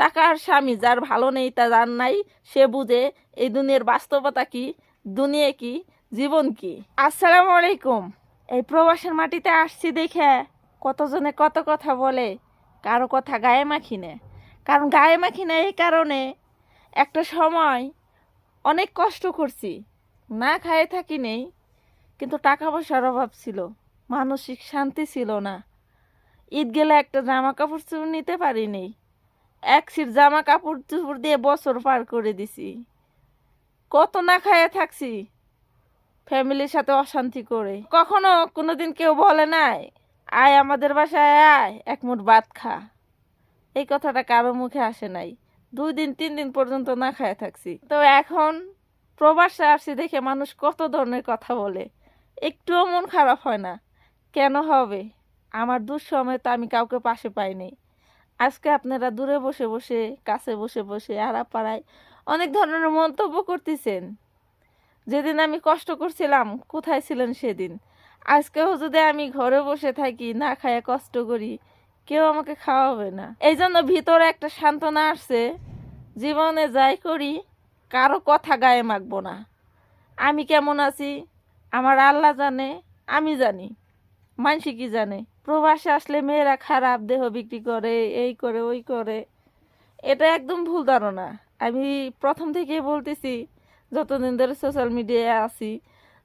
টাকার স্বামী যার ভালো নেই, তা যার নাই, সে বুঝে এই দুনিয়ার বাস্তবতা কি, দুনিয়া কি, জীবন কি। আসসালামু আলাইকুম। এই প্রবাসের মাটিতে আসছি দেখে কতজনে কত কথা বলে, কারও কথা গায়ে মাখি না কারণ গায়ে মাখি না এই কারণে একটা সময় অনেক কষ্ট করছি, না খায়ে থাকি নেই, কিন্তু টাকা পয়সার অভাব ছিল, মানসিক শান্তি ছিল না। ঈদ গেলে একটা জামা কাপড় নিতে পারিনি এক সিট জামা কাপড় চুপড় দিয়ে বছর পার করে দিছি। কত না খায়ে থাকছি ফ্যামিলির সাথে অশান্তি করে। কখনো কোনোদিন কেউ বলে নাই, আয় আমাদের বাসায় আয়, এক মুঠ ভাত খা। এই কথাটা কারও মুখে আসে নাই। দুই দিন, তিন দিন পর্যন্ত না খায় থাকছি। তো এখন প্রবাসে আসছি দেখে মানুষ কত ধরনের কথা বলে। একটুও মন খারাপ হয় না। কেন হবে? আমার দুঃসময় তো আমি কাউকে পাশে পাইনি। আজকে আপনারা দূরে বসে বসে, কাছে বসে বসে, আড়াপাড়ায় অনেক ধরনের মন্তব্য করতেছেন। যেদিন আমি কষ্ট করছিলাম, কোথায় ছিলেন সেদিন? আজকেও যদি আমি ঘরে বসে থাকি, না খায় কষ্ট করি, কেউ আমাকে খাওয়াবে না। এই জন্য ভিতরে একটা সান্ত্বনা আসছে, জীবনে যাই করি, কারও কথা গায়ে মাখবো না। আমি কেমন আছি? আমার আল্লাহ জানে, আমি জানি। মানসি কি জানে? প্রবাসে আসলে মেয়েরা খারাপ, দেহ বিক্রি করে, এই করে, ওই করে। এটা একদম ভুল ধারণা। আমি প্রথম থেকে বলতেছি, যতদিন ধরে সোশ্যাল মিডিয়ায় আছি,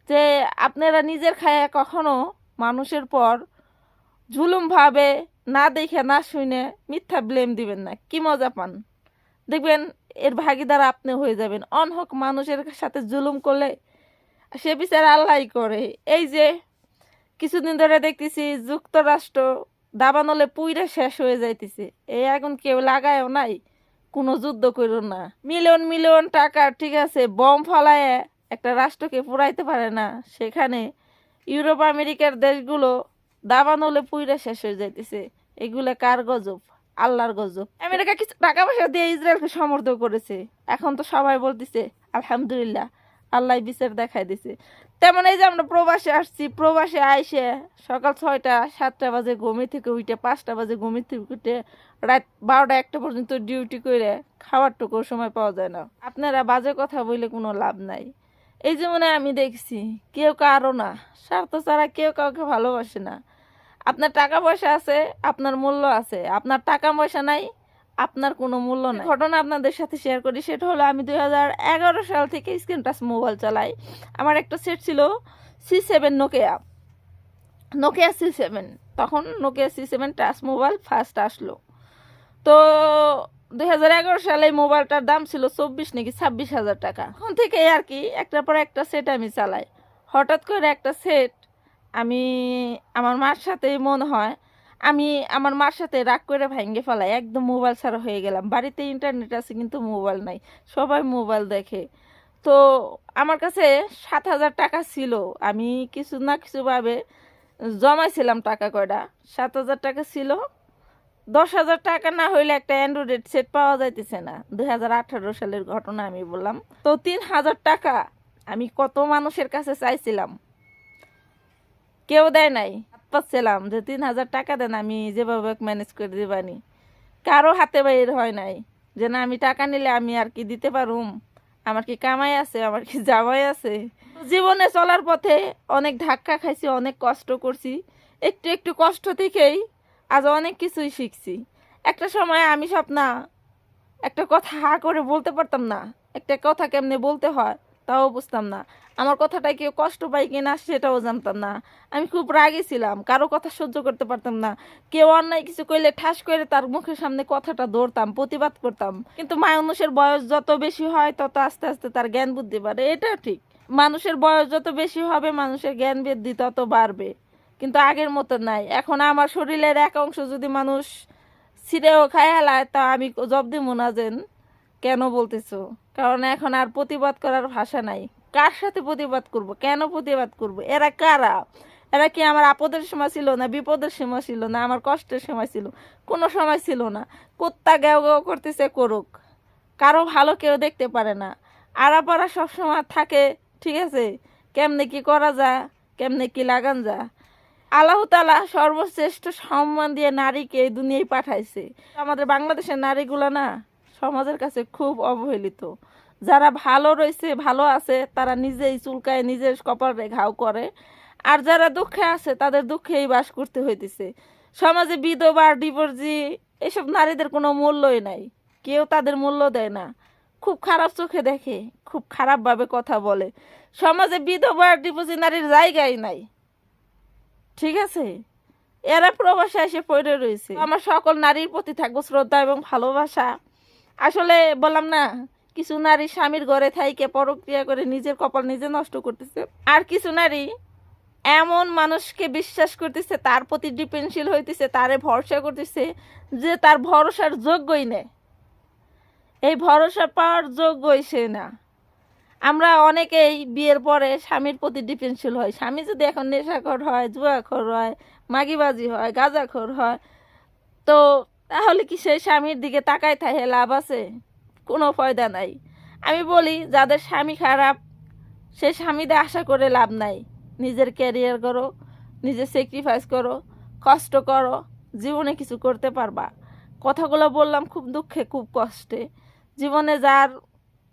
যে আপনারা নিজের খায় কখনো মানুষের পর জুলুমভাবে না দেখে, না শুনে মিথ্যা ব্লেম দিবেন না। কি মজা পান? দেখবেন এর ভাগিদার আপনি হয়ে যাবেন। অনহক মানুষের সাথে জুলুম করলে সে বিচার আল্লাহ করে। এই যে কিছুদিন ধরে দেখতেছি যুক্তরাষ্ট্র দাবানলে পুইরে শেষ হয়ে যাইতেছে। এই এখন কেউ লাগায়ও নাই, কোনো যুদ্ধ করো না। মিলিয়ন মিলিয়ন টাকা, ঠিক আছে, বম ফলায় একটা রাষ্ট্রকে পুরাইতে পারে না। সেখানে ইউরোপ, আমেরিকার দেশগুলো দাবানলে পুইরে শেষ হয়ে যাইতেছে। এগুলো কার গজব? আল্লাহর গজব। আমেরিকা কিছু টাকা পয়সা দিয়ে ইসরায়েলকে সমর্থন করেছে। এখন তো সবাই বলতেছে, আলহামদুলিল্লাহ। আল্লাহ বিচার দেখাই দিছে। তেমন এই যে আমরা প্রবাসে আসছি, প্রবাসে আইসে সকাল ছয়টা, সাতটা বাজে ঘুমি থেকে উঠে, পাঁচটা বাজে ঘুমি থেকে উঠে রাত বারোটা, একটা পর্যন্ত ডিউটি করে খাওয়ার টুকু সময় পাওয়া যায় না। আপনারা বাজে কথা বলে কোনো লাভ নাই। এই যেমন আমি দেখছি, কেউ কারও না, স্বার্থ ছাড়া কেউ কাউকে ভালোবাসে না। আপনার টাকা পয়সা আছে, আপনার মূল্য আছে, আপনার টাকা পয়সা নাই আপনার কোনো মূল্য নাই। ঘটনা আপনাদের সাথে শেয়ার করি সেটা হলো আমি দু হাজার এগারো সাল থেকে স্ক্রিন টাচ মোবাইল চালাই। আমার একটা সেট ছিল C seven Nokia Nokia C seven তখন Nokia C seven touch mobile first আসলো। তো দুই হাজার এগারো সালে মোবাইলটার দাম ছিল চব্বিশ নাকি ছাব্বিশ হাজার টাকা। তখন থেকে আর কি একটার পর একটা সেট আমি চালাই। হঠাৎ করে একটা সেট আমি আমার মার সাথে মনে হয় আমি আমার মার সাথে রাগ করে ভেঙে ফেলাই, একদম মোবাইল ছাড়া হয়ে গেলাম। বাড়িতে ইন্টারনেট আছে কিন্তু মোবাইল নাই, সবাই মোবাইল দেখে। তো আমার কাছে সাত হাজার টাকা ছিল। আমি কিছু না কিছুভাবে জমাইছিলাম টাকা কয়টা? সাত হাজার টাকা ছিল। দশ হাজার টাকা না হইলে একটা অ্যান্ড্রয়েড সেট পাওয়া যাইতেছে না। দুই হাজার আঠারো সালের ঘটনা আমি বললাম। তো তিন হাজার টাকা আমি কত মানুষের কাছে চাইছিলাম? কেউ দেয় নাই। পাচ্ছিলাম যে তিন হাজার টাকা দেন, আমি যেভাবে ম্যানেজ করে দিবানি। কারও হাতে বাইর হয় নাই। যে না, আমি টাকা নিলে আমি আর কি দিতে পারুম? আমার কি কামাই আছে? আমার কি জামাই আছে? জীবনে চলার পথে অনেক ধাক্কা খাইছি, অনেক কষ্ট করছি। একটু একটু কষ্ট থেকেই আজ অনেক কিছুই শিখছি। একটা সময় আমি স্বপ্না একটা কথা হা করে বলতে পারতাম না। একটা কথা কেমনে বলতে হয়? তাও বুঝতাম না। আমার কথাটা কেউ কষ্ট পাই কিনা সেটাও জানতাম না। আমি খুব রাগে ছিলাম, কারও কথা সহ্য করতে পারতাম না। কেউ অন্যায় কিছু করলে ঠাস করে তার মুখের সামনে কথাটা ধরতাম, প্রতিবাদ করতাম। কিন্তু মানুষের বয়স যত বেশি হয়, তত আস্তে আস্তে তার জ্ঞান বুদ্ধি বাড়ে, এটা ঠিক। মানুষের বয়স যত বেশি হবে, মানুষের জ্ঞান বৃদ্ধি তত বাড়বে। কিন্তু আগের মতো নাই। এখন আমার শরীরের এক অংশ যদি মানুষ ছিঁড়েও খায় তা আমি জব দিব না যেন। কেন বলতেছো? কারণ এখন আর প্রতিবাদ করার ভাষা নাই। কার সাথে প্রতিবাদ করব? কেন প্রতিবাদ করব? এরা কারা? এরা কি আমার আপদের সময় ছিল না বিপদের সময় ছিল না আমার কষ্টের সময় ছিল? কোনো সময় ছিল না। কুত্তা গেও গেও করতেছে করুক। কারও ভালো কেউ দেখতে পারে না। আড়াপাড়া সবসময় থাকে, ঠিক আছে? কেমনে কি করা যা কেমনে কি লাগান যা আল্লাহ তালা সর্বশ্রেষ্ঠ সম্মান দিয়ে নারীকে দুনিয়ায় পাঠাইছে। আমাদের বাংলাদেশের নারীগুলো না সমাজের কাছে খুব অবহেলিত। যারা ভালো রয়েছে, ভালো আছে, তারা নিজেই চুলকায়, নিজের কপালে ঘাও করে। আর যারা দুঃখে আছে, তাদের দুঃখেই বাস করতে হইতেছে। সমাজে বিধবা, ডিভোর্সি, এসব নারীদের কোনো মূল্যই নাই। কেউ তাদের মূল্য দেয় না। খুব খারাপ চোখে দেখে, খুব খারাপভাবে কথা বলে। সমাজে বিধবা, ডিভোর্সি নারীর জায়গাই নাই। ঠিক আছে? এরা প্রবাসে এসে পড়ে রয়েছে। আমার সকল নারীর প্রতি থাকব শ্রদ্ধা এবং ভালোবাসা। আসলে বললাম না, কিছু নারী স্বামীর ঘরে থাইকে পরক্রিয়া করে নিজের কপাল নিজে নষ্ট করতেছে। আর কিছু নারী এমন মানুষকে বিশ্বাস করতেছে, তার প্রতি ডিপেন্ডশীল হইতেছে, তারে ভরসা করতেছে যে তার ভরসার যোগ্যই নেই। এই ভরসা পাওয়ার যোগ্যই সে না। আমরা অনেকেই বিয়ের পরে স্বামীর প্রতি ডিপেন্ডশীল হয়। স্বামী যদি এখন নেশাখর হয়, জুয়াখর হয়, মাগিবাজি হয়, গাঁজাখর হয়, তো তাহলে কি সেই স্বামীর দিকে তাকায় থাকে? লাভ আছে? কোনো ফয়দা নাই। আমি বলি, যাদের স্বামী খারাপ, সে স্বামীদের আশা করে লাভ নাই। নিজের ক্যারিয়ার করো, নিজের স্যাক্রিফাইস করো, কষ্ট করো, জীবনে কিছু করতে পারবা। কথাগুলো বললাম খুব দুঃখে, খুব কষ্টে। জীবনে যার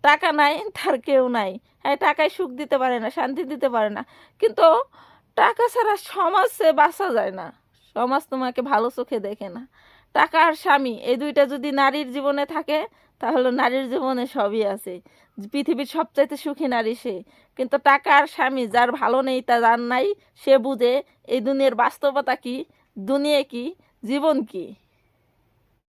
টাকা নাই, তার কেউ নাই। হ্যাঁ টাকায় সুখ দিতে পারে না, শান্তি দিতে পারে না। কিন্তু টাকা ছাড়া সমাজ বাঁচা যায় না। সমাজ তোমাকে ভালো চোখে দেখে না। টাকা আর স্বামী, এই দুইটা যদি নারীর জীবনে থাকে, তাহলে নারীর জীবনে সবই আছে। পৃথিবীর সবচাইতে সুখী নারী সে। কিন্তু টাকা আর স্বামী, যার ভালো নেই তা যার নাই, সে বুঝে এই দুনিয়ার বাস্তবতা কি, দুনিয়া কি, জীবন কি।